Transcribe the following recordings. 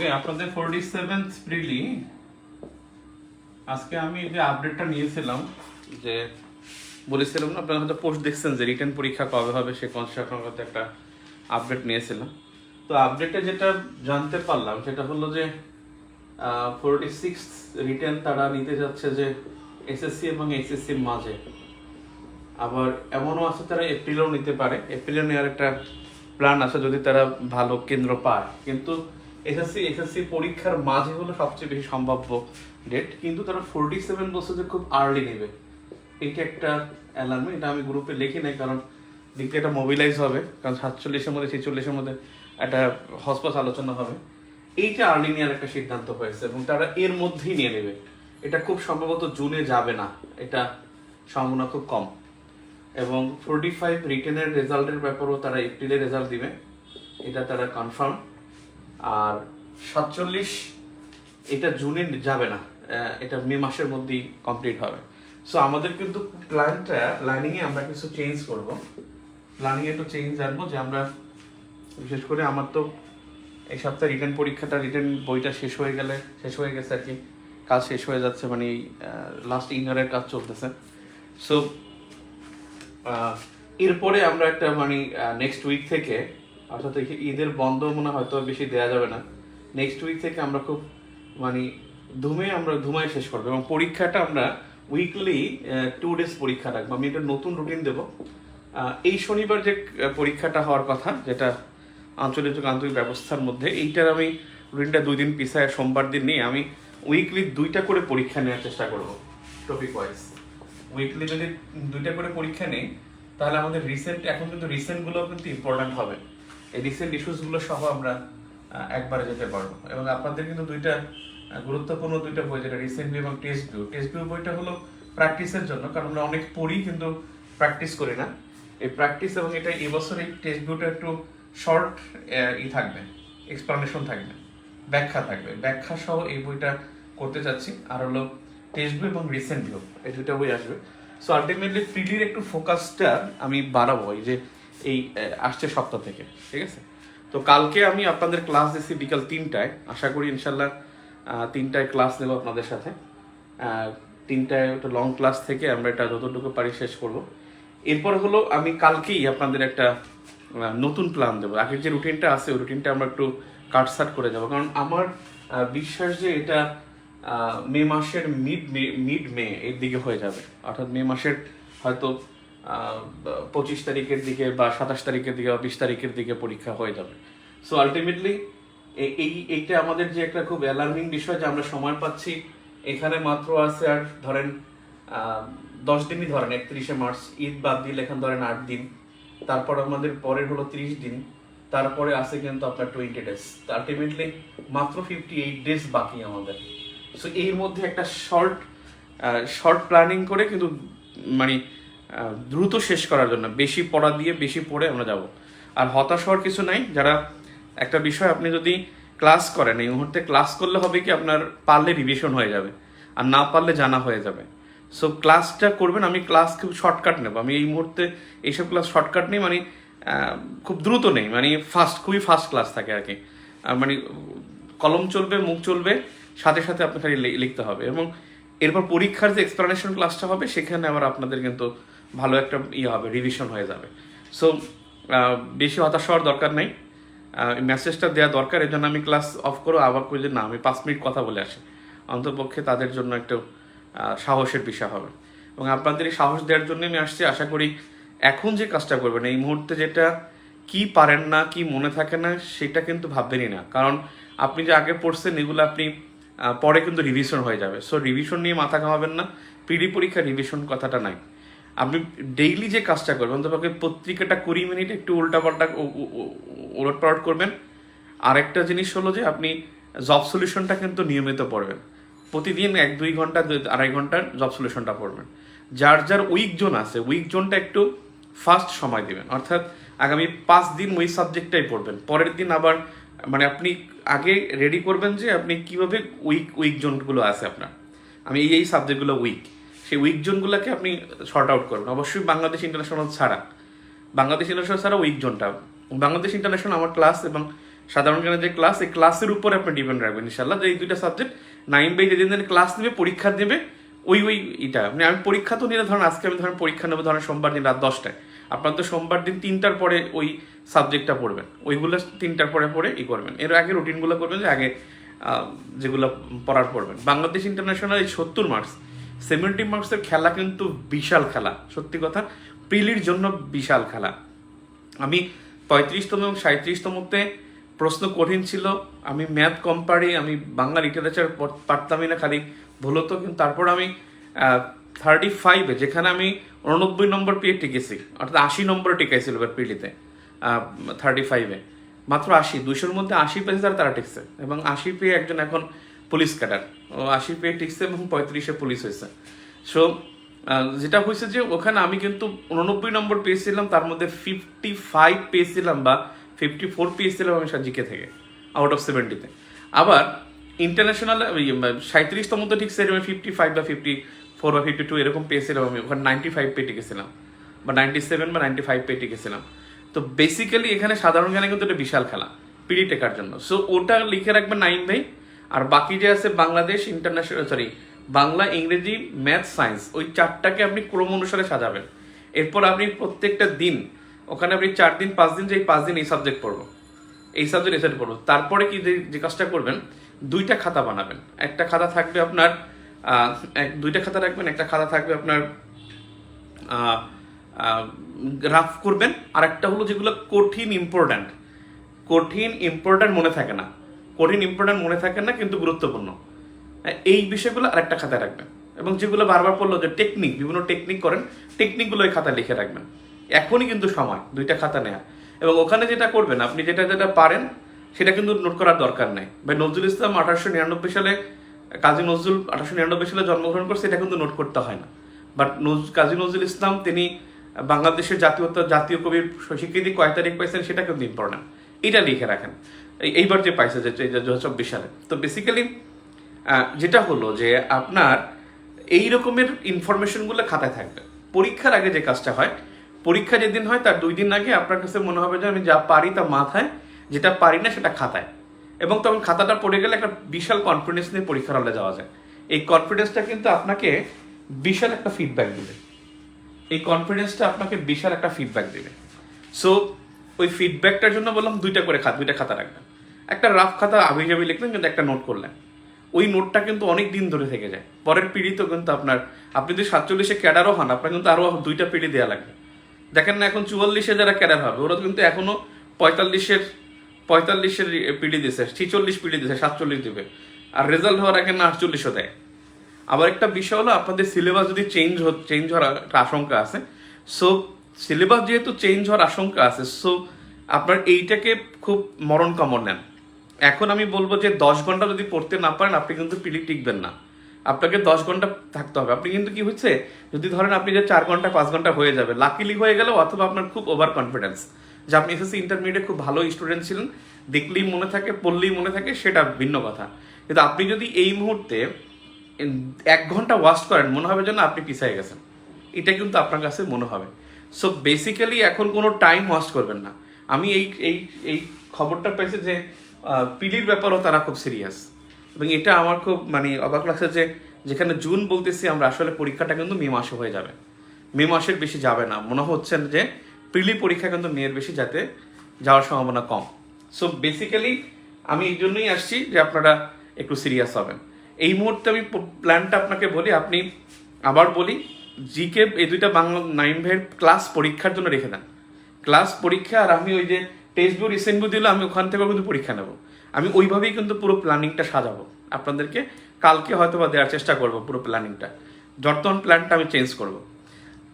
ওকে, আপনাদের forty seventh প্রিলি আজকে আমি যে আপডেটটা নিয়েছিলাম, যে বলেছিলাম না, আপনারা হয়তো পোস্ট দেখছেন যে রিটার্ন পরীক্ষা কবে হবে, সে কনস্ট্রাকশন একটা আপডেট নিয়েছিলাম। তো আপডেটে যেটা জানতে পারলাম, সেটা হলো যে ফোরটি সিক্স রিটার্ন তারা নিতে যাচ্ছে যে এসএসসি এবং এইচএসসির মাঝে। আবার এমনও আছে তারা এপ্রিলেও নিতে পারে। এপ্রিলে নেওয়ার একটা প্ল্যান আছে, যদি তারা ভালো কেন্দ্র পায়। কিন্তু এসএসসি এসএসসি পরীক্ষার মাঝে হলো সবচেয়ে বেশি সম্ভাব্য ডেট কিন্তু তারা ফোরটি সেভেন বছর যে খুব আর্লি নেবে। এইটা একটা অ্যালার্ম এটা আমি গ্রুপে লিখি নাই, কারণ দিকটা এটা মোবিলাইজ হবে, কারণ সাতচল্লিশের মধ্যে, ছেচল্লিশের মধ্যে একটা হসপাস আলোচনা হবে। এইটা আর্লি নেওয়ার একটা সিদ্ধান্ত হয়েছে, এবং তারা এর মধ্যেই নিয়ে নেবে। এটা খুব সম্ভবত জুনে যাবে না, এটা সম্ভাবনা খুব কম। এবং ফোরটি ফাইভ রিটেনের রেজাল্টের ব্যাপারেও তারা এপ্রিলে রেজাল্ট দিবে, এটা তারা কনফার্ম আর সাতচল্লিশ, এটা জুনে যাবে না এটা মে মাসের মধ্যেই কমপ্লিট হবে। সো আমাদের কিন্তু প্ল্যানটা প্ল্যানিংয়ে আমরা কিছু চেঞ্জ করব। প্ল্যানিং একটু চেঞ্জ আনব যে আমরা, বিশেষ করে আমার তো এই সপ্তাহে রিটার্ন পরীক্ষাটা রিটার্ন বইটা শেষ হয়ে গেলে, শেষ হয়ে গেছে আর কি। কাজ শেষ হয়ে যাচ্ছে মানে লাস্ট ইনারের কাজ চলতেছে। সো এরপরে আমরা একটা মানে নেক্সট উইক থেকে অর্থাৎ ঈদের বন্ধ মনে হয় হয়তো বেশি দেওয়া যাবে না। নেক্সট উইক থেকে আমরা খুব মানে ধুমে আমরা ধুমায় শেষ করব এবং পরীক্ষাটা আমরা উইকলি টু ডেজ পরীক্ষা রাখব। আমি একটা নতুন রুটিন দেবো। এই শনিবার যে পরীক্ষাটা হওয়ার কথা, যেটা আঞ্চলিক আন্তরিক ব্যবস্থার মধ্যে, এইটার আমি রুটিনটা দুই দিন পিছায় সোমবার দিন নিয়ে আমি উইকলি দুইটা করে পরীক্ষা নেওয়ার চেষ্টা করব টপিক ওয়াইজ উইকলি যদি দুইটা করে পরীক্ষা নেই, তাহলে আমাদের রিসেন্ট এখন কিন্তু রিসেন্টগুলো কিন্তু ইম্পর্টেন্ট হবে। এই রিসেন্ট ইস্যুসগুলো সহ আমরা একবারে যেতে পারব। এবং আপনাদের কিন্তু দুইটা গুরুত্বপূর্ণ দুইটা বই, যেটা রিসেন্ট ভিউ এবং টেস্ট ভিউ টেস্ট ভিউ বইটা হলো প্র্যাকটিসের জন্য, কারণ আমরা অনেক পড়ি কিন্তু প্র্যাকটিস করি না। এই প্র্যাকটিস এবং এটা এবছর এই টেস্ট ভিউটা একটু শর্ট ই থাকবে এক্সপ্লানেশন থাকবে, ব্যাখ্যা থাকবে। ব্যাখ্যা সহ এই বইটা করতে চাচ্ছি, আর হলো টেস্ট ভিউ এবং রিসেন্ট ভিউ এই দুটো বই আসবে। সো আলটিমেটলি ফ্রিলির একটু ফোকাসটা আমি বাড়াবো, এই যে এই আসছে সপ্তাহ থেকে, ঠিক আছে? তো কালকে আমি আপনাদের ক্লাস দিচ্ছি বিকাল তিনটায়। আশা করি ইনশাল্লাহ তিনটায় ক্লাস নেব আপনাদের সাথে। তিনটায় একটা লং ক্লাস থেকে আমরা এটা যতটুকু পারি শেষ করব। এরপর হলো আমি কালকেই আপনাদের একটা নতুন প্ল্যান দেবো। আগের যে রুটিনটা আছে, ওই রুটিনটা আমরা একটু কাটসাট করে যাব কারণ আমার বিশ্বাস যে এটা মে মাসের মিড মে মিড মে এর দিকে হয়ে যাবে। অর্থাৎ মে মাসের হয়তো পঁচিশ তারিখের দিকে বা সাতাশ তারিখের দিকে বা বিশ তারিখের দিকে পরীক্ষা হয়ে যাবে। সো আলটিমেটলি এই, এইটা আমাদের যে একটা খুব অ্যালার্মিং বিষয় যে আমরা সময় পাচ্ছি, এখানে মাত্র আছে আর ধরেন দশ দিনই ধরেন, একত্রিশে মার্চ, ঈদ বাদ দিলে এখানে ধরেন আট দিন, তারপর আমাদের পরের হলো ত্রিশ দিন, তারপরে আছে কিন্তু আপনার টোয়েন্টি ডেজ আলটিমেটলি মাত্র ফিফটি এইট ডেজ বাকি আমাদের। সো এর মধ্যে একটা শর্ট শর্ট প্ল্যানিং করে কিন্তু মানে দ্রুত শেষ করার জন্য, বেশি পড়া দিয়ে বেশি পড়ে আমরা যাব। আর হতাশ হওয়ার কিছু নাই, যারা একটা বিষয় আপনি যদি ক্লাস করেন, এই মুহূর্তে ক্লাস করলে হবে কি আপনার পারলে রিভিশন হয়ে যাবে, আর না পারলে জানা হয়ে যাবে। সো ক্লাসটা করবেন, আমি ক্লাস খুব শর্টকাট নেব। আমি এই মুহূর্তে এইসব ক্লাস শর্টকাট নেই মানে খুব দ্রুত নেই মানে ফাস্ট খুবই ফাস্ট ক্লাস থাকে আর কি। মানে কলম চলবে, মুখ চলবে, সাথে সাথে আপনাকে লিখতে হবে। এবং এরপর পরীক্ষার যে এক্সপ্লানেশন ক্লাসটা হবে, সেখানে আবার আপনাদের কিন্তু ভালো একটা ইয়ে হবে রিভিশন হয়ে যাবে। সো বেশি হতাশ হওয়ার দরকার নেই। মেসেজটা দেওয়া দরকার, এই জন্য আমি ক্লাস অফ করো আবার করে যে, না, আমি পাঁচ মিনিট কথা বলে আসি। অন্তপক্ষে তাদের জন্য একটু সাহসের বিষয় হবে। এবং আপনাদের এই সাহস দেওয়ার জন্য আমি আসছি। আশা করি এখন যে কাজটা করবেন, এই মুহূর্তে যেটা কি পারেন না, কি মনে থাকে না, সেটা কিন্তু ভাববেনই না। কারণ আপনি যে আগে পড়ছেন, এগুলো আপনি পরে কিন্তু রিভিশন হয়ে যাবে। সো রিভিশন নিয়ে মাথা ঘামাবেন না। পিডি পরীক্ষা রিভিশন কথাটা নাই। আপনি ডেইলি যে কাজটা করবেন অন্তপক্ষে পত্রিকাটা কুড়ি মিনিট একটু উল্টাপাল্টা উলট পালট করবেন। আরেকটা জিনিস হলো যে আপনি জব সলিউশনটা কিন্তু নিয়মিত পড়বেন। প্রতিদিন এক, দুই ঘণ্টা আড়াই ঘণ্টার জব সলিউশনটা পড়বেন। যার যার উইক জোন আছে উইক জোনটা একটু ফাস্ট সময় দিবেন। অর্থাৎ আগামী পাঁচ দিন ওই সাবজেক্টটাই পড়বেন। পরের দিন আবার মানে আপনি আগে রেডি করবেন যে আপনি কীভাবে উইক উইক জোনগুলো আছে আপনার। আমি এই এই সাবজেক্টগুলো উইক সেই উইক জোনগুলোকে আপনি শর্ট আউট করবেন। অবশ্যই বাংলাদেশ ইন্টারন্যাশনাল ছাড়া। বাংলাদেশ ইন্টারন্যাশনাল ছাড়া উইক জোনটা বাংলাদেশ ইন্টারন্যাশনাল আমার ক্লাস এবং সাধারণ জ্ঞানের যে ক্লাস এই ক্লাসের উপরে আপনি ডিপেন্ড রাখবেন ইনশাল্লাহ যে এই দুইটা সাবজেক্ট নাইন বাই যেদিন দিন ক্লাস নেবে, পরীক্ষা দেবে, ওই ওই এটা মানে আমি পরীক্ষা তো নিলে ধরেন, আজকে আমি ধরেন পরীক্ষা নেব ধরেন সোমবার দিন রাত দশটায়। আপনার তো সোমবার দিন তিনটার পরে ওই সাবজেক্টটা পড়বেন। ওইগুলো তিনটার পরে পড়ে ই করবেন। এর আগে রুটিনগুলো করবেন যে আগে যেগুলো পড়ার পড়বেন। বাংলাদেশ ইন্টারন্যাশনাল এই সত্তর মার্কস সেভেন্টি মার্কসের খেলা কিন্তু বিশাল খেলা, সত্যি কথা। প্রিলির জন্য বিশাল খেলা। আমি পঁয়ত্রিশতম এবং সাঁত্রিশতমতে প্রশ্ন কঠিন ছিল। আমি ম্যাথ কম পারি, আমি বাংলা লিটারেচার পারতামই না খালি ভুল হতো, কিন্তু তারপর আমি থার্টি ফাইভে যেখানে আমি উননব্বই নম্বর পেয়ে টিকেছি, অর্থাৎ আশি নম্বরে টিকাইছিল এবার পিলিতে থার্টি ফাইভে মাত্র আশি দুশোর মধ্যে আশি পেয়েছে তারা তারা টিকছে। এবং আশি পেয়ে একজন এখন পুলিশ ক্যাডার। ও আশি পেয়ে টিকছে এবং পঁয়ত্রিশে পুলিশ হয়েছে। সো যেটা হয়েছে যে ওখানে আমি কিন্তু উননব্বই নম্বর পেয়েছিলাম, তার মধ্যে ফিফটি ফাইভ পেয়েছিলাম বা ফিফটি ফোর পেয়েছিলাম আমি জিকে থেকে আউট অফ সেভেন্টিতে আবার ইন্টারন্যাশনাল সাঁত্রিশতম তো ঠিক সেরকম ফিফটি ফাইভ বা ফিফটি ফোর বা ফিফটি টু এরকম পেয়েছিলাম আমি, ওখানে নাইনটি ফাইভ পেয়ে টিকেছিলাম বা নাইনটি সেভেন বা নাইনটি ফাইভ পেয়ে টিকেছিলাম তো বেসিক্যালি এখানে সাধারণ জ্ঞানে কিন্তু এটা বিশাল খেলা, পিডি টেকার জন্য। সো ওটা লিখে রাখবেন নাইন ভাই। আর বাকি যে আছে বাংলাদেশ ইন্টারন্যাশনাল সরি বাংলা, ইংরেজি ম্যাথ সায়েন্স ওই চারটাকে আপনি ক্রম অনুসারে সাজাবেন। এরপর আপনি প্রত্যেকটা দিন, ওখানে আপনি চার দিন, পাঁচ দিন যে এই পাঁচ দিন এই সাবজেক্ট পড়ব, এই সাবজেক্ট এসেট পড়ব। তারপরে কি যে যে কাজটা করবেন, দুইটা খাতা বানাবেন। একটা খাতা থাকবে আপনার এক, দুইটা খাতা রাখবেন, একটা খাতা থাকবে আপনার রাফ করবেন। আর একটা হলো যেগুলো কঠিন ইম্পর্ট্যান্ট কঠিন ইম্পর্ট্যান্ট মনে থাকে না। কঠিন ইম্পর্ট্যান্ট মনে থাকে না, কিন্তু গুরুত্বপূর্ণ। এই বিষয়গুলো আরেকটা খাতায় রাখবেন। এবং যেগুলো বারবার পড়ল যে টেকনিক বিভিন্ন টেকনিক করেন টেকনিকগুলো ওই খাতায় লিখে রাখবেন। এখনই কিন্তু সময়, দুইটা খাতা নেওয়া এবং ওখানে যেটা করবেন, আপনি যেটা যেটা পারেন, সেটা কিন্তু নোট করার দরকার নেই। ভাই, নজরুল ইসলাম আঠারোশো নিরানব্বই সালে, কাজী নজরুল আঠারোশো নিরানব্বই সালে জন্মগ্রহণ করছে এটা কিন্তু নোট করতে হয় না। বাট কাজী নজরুল ইসলাম, তিনি বাংলাদেশের জাতীয়তা, জাতীয় কবির স্বীকৃতি কয় তারিখ পাইছেন, সেটা কিন্তু ইম্পর্টেন্ট এটা লিখে রাখেন। এইবার যে পাইছে যে দু হাজার চব্বিশ সালে। তো বেসিক্যালি যেটা হলো যে আপনার এই রকমের ইনফরমেশনগুলো খাতায় থাকবে। পরীক্ষার আগে যে কাজটা হয়, পরীক্ষা যেদিন হয় তার দুই দিন আগে আপনার কাছে মনে হবে যে আমি যা পারি তা মাথায়, যেটা পারি না সেটা খাতায়। এবং তখন খাতাটা পড়ে গেলে একটা বিশাল কনফিডেন্স নিয়ে পরীক্ষার হলে যাওয়া যায়। এই কনফিডেন্সটা কিন্তু আপনাকে বিশাল একটা ফিডব্যাক দেবে। এই কনফিডেন্সটা আপনাকে বিশাল একটা ফিডব্যাক দেবে। সো ওই ফিডব্যাকটার জন্য বললাম দুইটা করে খাত দুইটা খাতা রাখবেন। একটা রাফ খাতা আবি যাবি লিখলেন, কিন্তু একটা নোট করলেন। ওই নোটটা কিন্তু অনেক দিন ধরে থেকে যায়। পরের পিড়িতেও কিন্তু আপনার, আপনি যদি সাতচল্লিশে ক্যাডারও হন, আপনার কিন্তু আরও দুইটা পিড়ি দেওয়া লাগবে। দেখেন না, এখন চুয়াল্লিশে যারা ক্যাডার হবে, ওরা কিন্তু এখনও পঁয়তাল্লিশের পঁয়তাল্লিশের পিড়ি দিছে ছিচল্লিশ পিড়ি দিছে সাতচল্লিশ দিবে। আর রেজাল্ট হওয়ার আগে না আটচল্লিশও দেয়। আবার একটা বিষয় হলো, আপনাদের সিলেবাস যদি চেঞ্জ চেঞ্জ হওয়ার একটা আশঙ্কা আছে সো সিলেবাস যেহেতু চেঞ্জ হওয়ার আশঙ্কা আছে সো আপনার এইটাকে খুব মরণ কামড় নেন। এখন আমি বলব যে দশ ঘণ্টা যদি পড়তে না পারেন, আপনি কিন্তু পিলি টিকবেন না। আপনাকে দশ ঘণ্টা থাকতে হবে। আপনি কিন্তু কি হচ্ছে, যদি ধরেন আপনি যে চার ঘণ্টা, পাঁচ ঘণ্টা হয়ে যাবে লাকিলি হয়ে গেল অথবা আপনার খুব ওভার কনফিডেন্স যে আপনি এসএসসি ইন্টারমিডিয়েটে খুব ভালো স্টুডেন্ট ছিলেন, দেখলেই মনে থাকে, পড়লেই মনে থাকে, সেটা ভিন্ন কথা। কিন্তু আপনি যদি এই মুহূর্তে এক ঘণ্টা ওয়াস্ট করেন, মনে হবে যেন আপনি পিছিয়ে গেছেন। এটা কিন্তু আপনার কাছে মনে হবে। সো বেসিক্যালি এখন কোনো টাইম ওয়াস্ট করবেন না। আমি এই এই এই খবরটা পেয়েছি যে পিলির ব্যাপারও তারা খুব সিরিয়াস এবং এটা আমার খুব মানে অবাক লাগছে যে যেখানে জুন বলতেছি আমরা, আসলে পরীক্ষাটা কিন্তু মে মাসে হয়ে যাবে। মে মাসের বেশি যাবে না। মনে হচ্ছে যে প্রিলি পরীক্ষা কিন্তু মেয়ের বেশি যাতে যাওয়ার সম্ভাবনা কম। সো বেসিক্যালি আমি এই জন্যই আসছি যে আপনারা একটু সিরিয়াস হবেন। এই মুহূর্তে আমি প্ল্যানটা আপনাকে বলি, আপনি আবার বলি জিকে এই দুইটা বাংলা নাইন ভাইয়ের ক্লাস পরীক্ষার জন্য রেখে দেন। ক্লাস পরীক্ষা আর আমি ওই যে টেক্সট বুক রিসেন্ট দিলে, আমি ওখান থেকেও কিন্তু পরীক্ষা নেব। আমি ওইভাবেই কিন্তু পুরো প্ল্যানিংটা সাজাবো। আপনাদেরকে কালকে হয়তো বা দেওয়ার চেষ্টা করব পুরো প্ল্যানিংটা বর্তমান প্ল্যানটা আমি চেঞ্জ করব।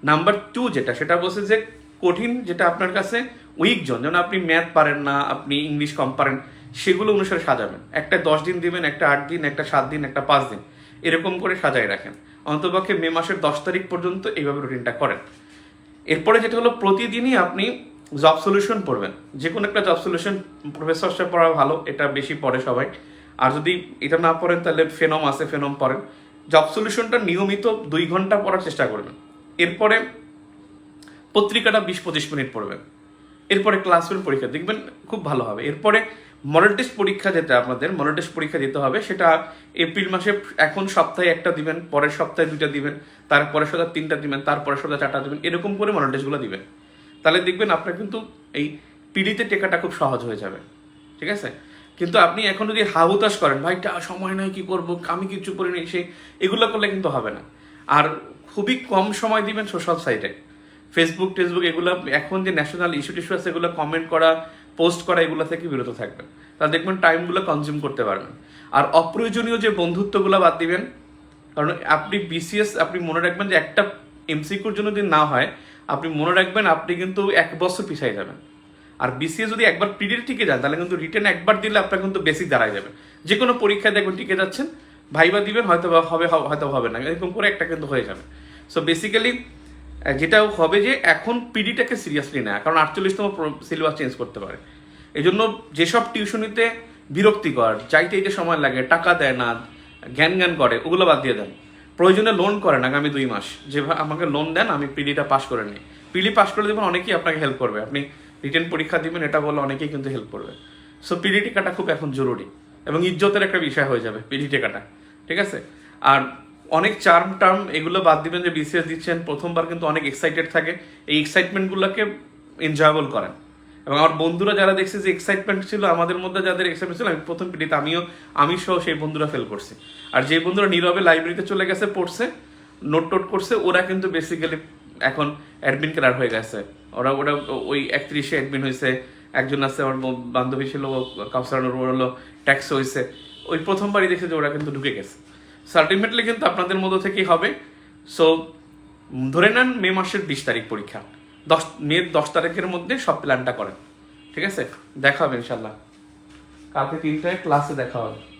নাম্বার টু যেটা, সেটা বলছে যে কঠিন যেটা আপনার কাছে উইক জন যেমন আপনি ম্যাথ পারেন না, আপনি ইংলিশ কম পারেন, সেগুলো অনুসারে সাজাবেন। একটা দশ দিন দিবেন, একটা আট দিন, একটা সাত দিন, একটা পাঁচ দিন। এরকম করে সাজায় রাখেন। অন্তপক্ষে মে মাসের দশ তারিখ পর্যন্ত এইভাবে রুটিনটা করেন। এরপরে যেটা হলো, প্রতিদিনই আপনি জব সলিউশন পড়বেন। যে কোনো একটা জব সলিউশন প্রফেসর সাহেব পড়া ভালো, এটা বেশি পড়ে সবাই। আর যদি এটা না পড়েন, তাহলে ফেনম আছে ফেনম পড়েন। জব সলিউশনটা নিয়মিত দুই ঘণ্টা পড়ার চেষ্টা করবেন। এরপরে পত্রিকাটা বিশ পঁচিশ মিনিট পড়বেন। এরপরে ক্লাসরুম পরীক্ষা, দেখবেন খুব ভালো হবে। এরপরে মডেল টেস্ট পরীক্ষা যেটা আপনাদের মডেল টেস্ট পরীক্ষা দিতে হবে, সেটা এপ্রিল মাসে এখন সপ্তাহে একটা দিবেন, পরের সপ্তাহে দুইটা দিবেন, তারপরের সপ্তাহে তিনটা দিবেন, তারপরের সপ্তাহে চারটা দিবেন, এরকম করে মডেল টেস্টগুলো দিবেন। তাহলে দেখবেন আপনার কিন্তু এই পিডিতে টেকাটা খুব সহজ হয়ে যাবে। ঠিক আছে? কিন্তু আপনি এখন যদি হাহুতাশ করেন ভাইটা সময় নাই, কি করব? আমি কিছু করি নি সেই এগুলো করলে কিন্তু হবে না। আর খুবই কম সময় দিবেন সোশ্যাল সাইটে ফেসবুক টেসবুক এগুলো এখন যে ন্যাশনাল ইস্যু টিস্যু আছে, এগুলো কমেন্ট করা পোস্ট করা, এগুলো থেকে বিরত থাকবেন। তাহলে দেখবেন টাইমগুলো কনজিউম করতে পারবেন। আর অপ্রয়োজনীয় যে বন্ধুত্বগুলো বাদ দিবেন, কারণ আপনি বিসিএস আপনি মনে রাখবেন যে একটা এমসিকিউর জন্য যদি না হয় আপনি মনে রাখবেন আপনি কিন্তু এক বছর পিছিয়ে যাবেন। আর বিসিএস যদি একবার পিরিয়ড টিকে যান তাহলে কিন্তু রিটার্ন একবার দিলে আপনার কিন্তু বেসিক দাঁড়ায় যাবে। যে কোনো পরীক্ষায় দেখবেন টিকে যাচ্ছেন, ভাইবা দিবেন, হয়তো হবে হয়তো হবে না, এরকম করে একটা কিন্তু হয়ে যাবে। সো বেসিক্যালি যেটা হবে যে এখন পিডিটাকে সিরিয়াসলি নেয়, কারণ আটচল্লিশতম সিলেবাস চেঞ্জ করতে পারে। এই জন্য যেসব টিউশনিতে বিরক্তিকর চাইতে যে সময় লাগে, টাকা দেয় না জ্ঞান জ্ঞান করে, ওগুলো বাদ দিয়ে দেন। প্রয়োজনে লোন করেন আগামী দুই মাস। যে আমাকে লোন দেন, আমি পিডিটা পাস করে নিই। পিডি পাস করে দেবেন, অনেকেই আপনাকে হেল্প করবে। আপনি রিটেন পরীক্ষা দিবেন, এটা বলে অনেকেই কিন্তু হেল্প করবে। সো পিডি টিকাটা খুব এখন জরুরি এবং ইজ্জতের একটা বিষয় হয়ে যাবে পিডি টিকাটা। ঠিক আছে? আর অনেক চার্ম টার্ম এগুলো বাদ দিবেন যে বিসিএস দিচ্ছেন, প্রথমবার কিন্তু অনেক এক্সাইটেড থাকে। এই এক্সাইটমেন্টগুলোকে এনজয়েবল করেন। এবং আমার বন্ধুরা যারা দেখছে যে এক্সাইটমেন্ট ছিল, আমাদের মধ্যে যাদের এক্সাইটমেন্ট ছিল, আমি প্রথম পিডিতে আমিও আমি সহ সেই বন্ধুরা ফেল করছি। আর যে বন্ধুরা নীরবে লাইব্রেরিতে চলে গেছে, পড়ছে নোট টোট করছে, ওরা কিন্তু বেসিক্যালি এখন অ্যাডমিন ক্লার হয়ে গেছে। ওরা ওরা ওই একত্রিশে অ্যাডমিন হয়েছে একজন আছে আমার বান্ধবী ছিল কাউসার ওর হলো ট্যাক্স হয়েছে ওই প্রথমবারই দেখছে যে ওরা কিন্তু ঢুকে গেছে। সার্টিফিকেটলি কিন্তু আপনাদের মধ্য থেকেই হবে। সো ধরে নেন মে মাসের বিশ তারিখ পরীক্ষা। দশ, মে দশ তারিখের মধ্যে সব প্ল্যানটা করেন। ঠিক আছে? দেখা হবে ইনশাল্লাহ কালকে তিনটায় ক্লাসে দেখা হবে।